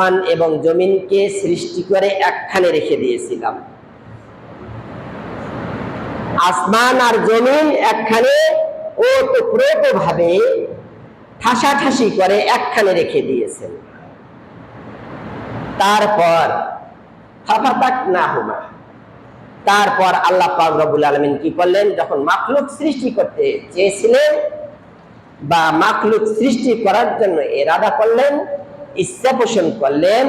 আসমান এবং জমিনকে সৃষ্টি করে একখানে রেখে দিয়েছিলাম। আসমান আর জমিন একখানে ওতপ্রোত ভাবে ঠাসাঠাসি করে একখানে রেখে দিয়েছেন। তারপর তারপর আল্লাহ পাক রব্বুল আলমিন কি করলেন? যখন মাখলুক সৃষ্টি করতে চেয়েছিলেন বা মাখলুক সৃষ্টি করার জন্য এরাদা করলেন ইচ্ছা পোষণ করলেন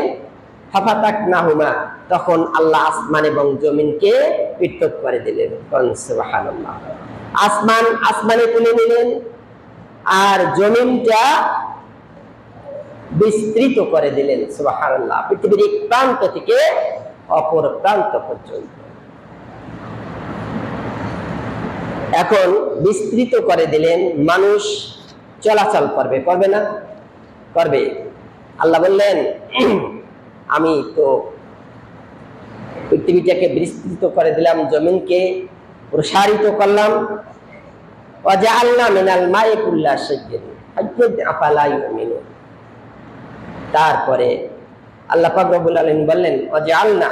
তখন আল্লাহ আসমান এবং জমিনকে পৃথক করে দিলেন। আসমান, আসমানে তুলে নিলেন আর জমিনটা বিস্তৃত করে দিলেন, সুবহানাল্লাহ। পৃথিবীর এক প্রান্ত থেকে অপর প্রান্ত পর্যন্ত। এখন বিস্তৃত করে দিলেন, মানুষ চলাচল করবে করবে না? করবে। আল্লাহ বললেন, আমি তো পৃথিবীটাকে বিস্তৃত করে দিলাম, জমিনকে প্রসারিত করলাম। ইউমিনুন। তারপরে আল্লাহ আলামিন বললেন আল্লাহ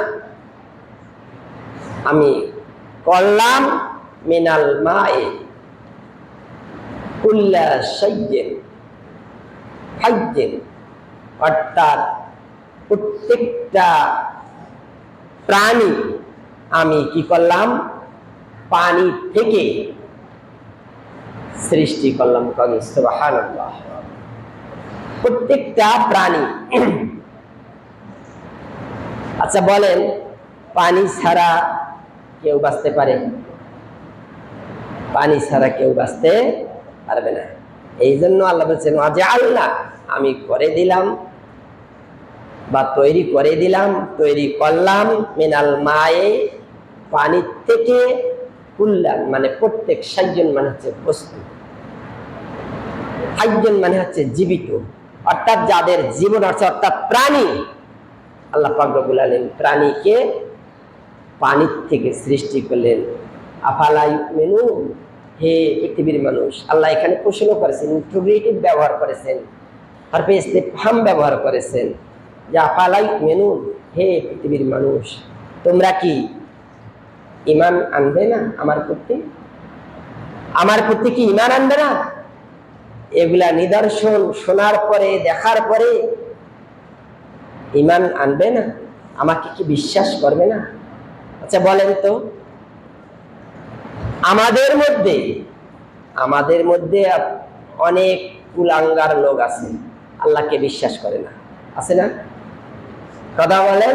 আমি করলাম মিনাল মায়ে কুল্লা অর্থাৎ প্রত্যেকটা প্রাণী আমি কি করলাম? পানি থেকে সৃষ্টি করলাম প্রত্যেকটা প্রাণী। আচ্ছা বলেন, পানি ছাড়া কেউ বাঁচতে পারে? পানি ছাড়া কেউ বাঁচতে পারবে না। এই জন্য আল্লাহ বলছেন আজ আল্লাহ আমি করে দিলাম। বা তৈরি করে দিলাম, তৈরি করলাম, মিনাল মায়ে পানির থেকে কুল্লান মানে প্রত্যেক সাতজন মানে হচ্ছে বস্তু। সাতজন মানে হচ্ছে জীবিত। অর্থাৎ যাদের জীবন আছে, অর্থাৎ প্রাণী, আল্লাহ পাকবুল আলম প্রাণীকে পানির থেকে সৃষ্টি করলেন। আফালাই মেনু হে পৃথিবীর মানুষ, আল্লাহ এখানে প্রশ্ন করেছেন, ইন্ট্রোগ্রেটিভ ব্যবহার করেছেন তারপরে ফাম ব্যবহার করেছেন। যে আফালাই মেনু হে পৃথিবীর মানুষ। তোমরা কি ইমান আনবে না আমার প্রতি? আমার প্রতি কি ইমান আনবে না? এগুলা নিদর্শন শোনার পরে, দেখার পরে ইমান আনবে না? আমাকে কি বিশ্বাস করবে না? আচ্ছা বলেন তো। আমাদের মধ্যে আমাদের মধ্যে অনেক কুলাঙ্গার লোক আছে। আল্লাহকে বিশ্বাস করে না। আছে না? কথা বলেন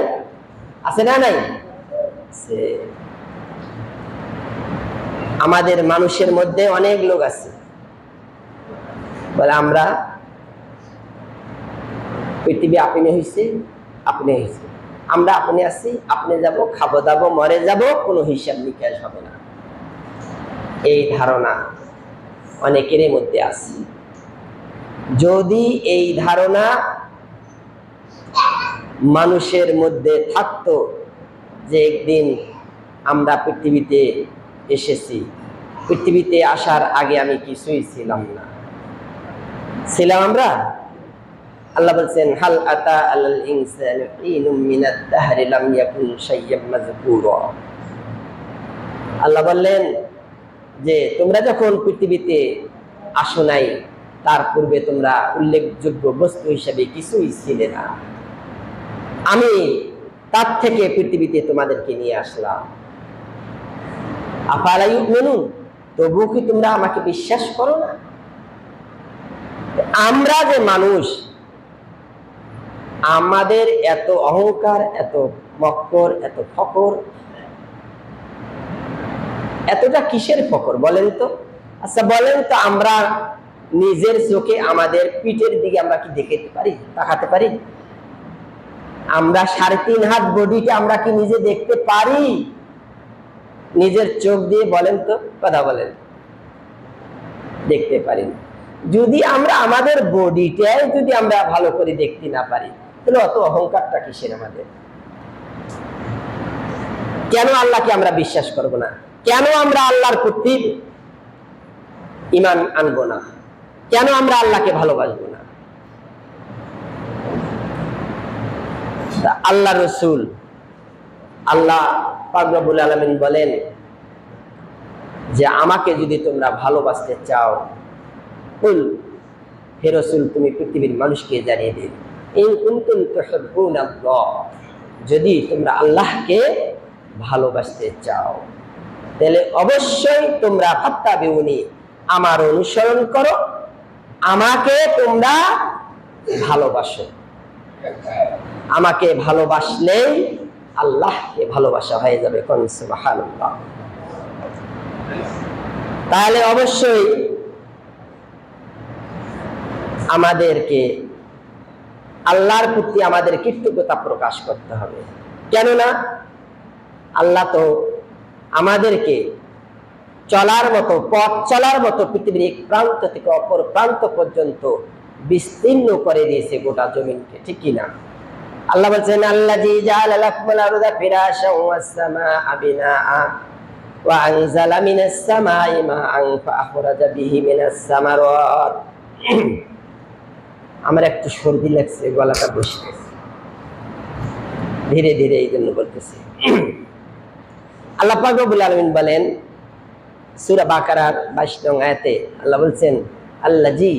আছে না নাই? আমাদের মানুষের মধ্যে অনেক লোক আছে। বলে, আমরা পৃথিবী আপনি হয়েছে আপনি হয়েছে আমরা আপনি আছি, আপনি যাব, খাব, দাবো, মরে যাব, কোনো হিসাব নিকাশ হবে না। এই ধারণা অনেকেরই মধ্যে আছে। যদি এই ধারণা মানুষের মধ্যে থাকতো যে একদিন আমরা পৃথিবীতে এসেছি। পৃথিবীতে আসার আগে আমি কিছুই ছিলাম না। ছিলাম আমরা? আল্লাহ বলছেন, হাল আতা আলাল ইনসান হিনুম মিনাদ দাহরি লাম ইয়াকুন শাইয়্যাম মাযকুরা আল্লাহ বললেন যে, তোমরা যখন পৃথিবীতে আসো নাই, তার পূর্বে তোমরা উল্লেখযোগ্য বস্তু হিসেবে কিছুই ছিলে না। আমি তার থেকে পৃথিবীতে তোমাদেরকে নিয়ে আসলাম। আপারাই মেনুন তবুও কি তোমরা আমাকে বিশ্বাস করো না? আমরা যে মানুষ, আমাদের এত অহংকার, এত মক্কর, এত ফকর, এতটা কিসের ফকর বলেন তো? আচ্ছা বলেন তো আমরা নিজের চোখে আমাদের পিঠের দিকে আমরা কি দেখতে পারি, তাকাতে পারি? আমরা সাড়ে তিন হাত বডিটা আমরা কি নিজে দেখতে পারি? নিজের চোখ দিয়ে বলেন তো, কথা বলেন। দেখতে পারি যদি আমরা আমাদের বডিটাই যদি আমরা ভালো করে দেখতে না পারি, তাহলে অত অহংকারটা কিসের আমাদের? কেন আল্লাহকে আমরা বিশ্বাস করব না? কেন আমরা আল্লাহর প্রতি ইমান আনব না? কেন আমরা আল্লাহকে ভালোবাসবো না তা আল্লাহ রসুল। আল্লাহ পাকরবুল আলমিন বলেন যে, আমাকে যদি তোমরা ভালোবাসতে চাও, কুল, হে রসুল, তুমি পৃথিবীর মানুষকে জানিয়ে দিন ইন কুনতুম তুহিব্বুনাল্লাহ যদি তোমরা আল্লাহকে ভালোবাসতে চাও, তাহলে অবশ্যই তোমরা ফাত্তা বিউনি আমার অনুসরণ করো। আমাকে তোমরা ভালোবাসো। আমাকে ভালোবাসলেই আল্লাহকে ভালোবাসা হয়ে যাবে তাহলে অবশ্যই আমাদেরকে আল্লাহর প্রতি আমাদের কৃতজ্ঞতা প্রকাশ করতে হবে। কেননা আল্লাহ তো আমাদেরকে চলার মতো, পথ চলার মতো পৃথিবীর এক প্রান্ত থেকে অপর প্রান্ত পর্যন্ত বিস্তীর্ণ করে দিয়েছে গোটা জমিনকে, ঠিক কি না? আল্লাহ বলছেন আল্লাহ জি আমার একটু সর্দি লাগছে, গলাটা বসে ধীরে ধীরে এই জন্য বলতেছি। আল্লাহ আলামিন বলেন, সূরা বাকারার 22 নং আয়াতে আল্লাহ বলছেন আল্লাহ জি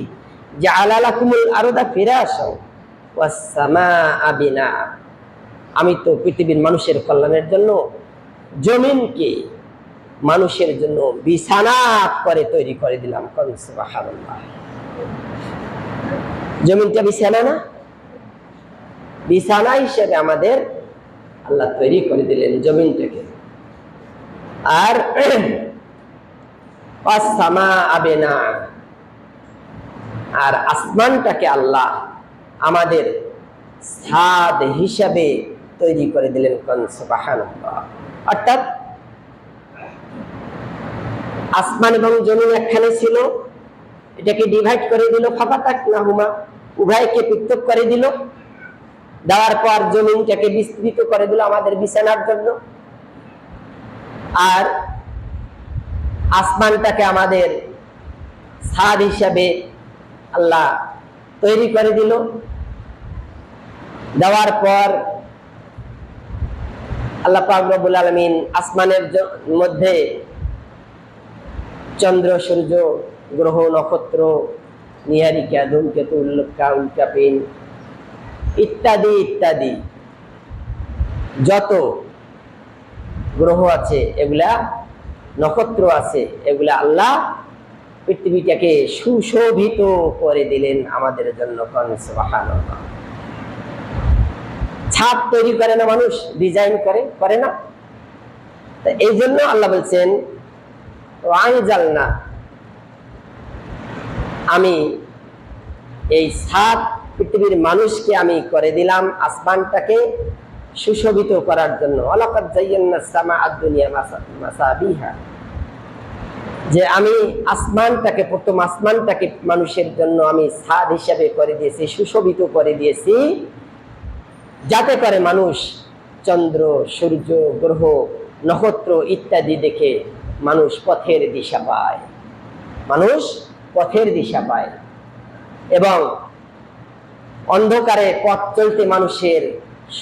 আমি তো পৃথিবীর মানুষের কল্যাণের জন্য জমিনকে মানুষের জন্য বিছানা করে তৈরি করে দিলাম। জমিনটা বিছানা না? বিছানা হিসেবে আমাদের আল্লাহ তৈরি করে দিলেন জমিনটাকে। আর অসামা আবেনা আর আসমানটাকে আল্লাহ আমাদের সাদ হিসাবে তৈরি করে দিলেন কোন সুবহানাল্লাহ। অর্থাৎ আসমান এবং জমিন একখানে ছিল, এটাকে ডিভাইড করে দিল ফাঁপাতাক না হুমা উভয়কে পৃথক করে দিল, দেওয়ার পর জমিনটাকে বিস্তৃত করে দিল আমাদের বিছানার জন্য। আর আসমানটাকে আমাদের সাদ হিসাবে আল্লাহ তৈরি করে দিল। দেওয়ার পর আল্লাহ পাক রব্বুল আলমিন আসমানের মধ্যে চন্দ্র, সূর্য, গ্রহ, নক্ষত্র, নিহারিকা, ধূমকেতু উল্কা উল্কাপিন ইত্যাদি ইত্যাদি যত গ্রহ আছে, এগুলা নক্ষত্র আছে, এগুলা আল্লাহ পৃথিবীটাকে সুশোভিত করে দিলেন আমাদের জন্য। ছাদ তৈরি করে না মানুষ, ডিজাইন করে করে না। এই জন্য আল্লাহ বলছেন আমি এই সাত পৃথিবীর মানুষকে আমি করে দিলাম আসমানটাকে সুশোভিত করার জন্য। অলাকাত জাইয়ান্না সামা আদ-দুনিয়া মাসা- মাসাবিহা। যে আমি আসমানটাকে, প্রথম আসমানটাকে মানুষের জন্য আমি সাদ হিসাবে করে দিয়েছি, সুশোভিত করে দিয়েছি। যাতে করে মানুষ চন্দ্র, সূর্য, গ্রহ, নক্ষত্র ইত্যাদি দেখে মানুষ পথের দিশা পায়। মানুষ পথের দিশা পায় এবং অন্ধকারে পথ চলতে মানুষের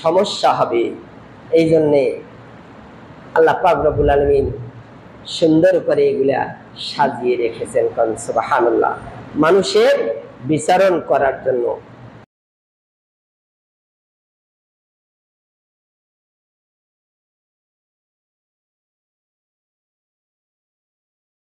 সমস্যা হবে। এই জন্যে আল্লাহ পাক রব্বুল আলমিন সুন্দর করে এগুলা সাজিয়ে রেখেছেন কারণ সুবহানাল্লাহ। মানুষের বিচারণ করার জন্য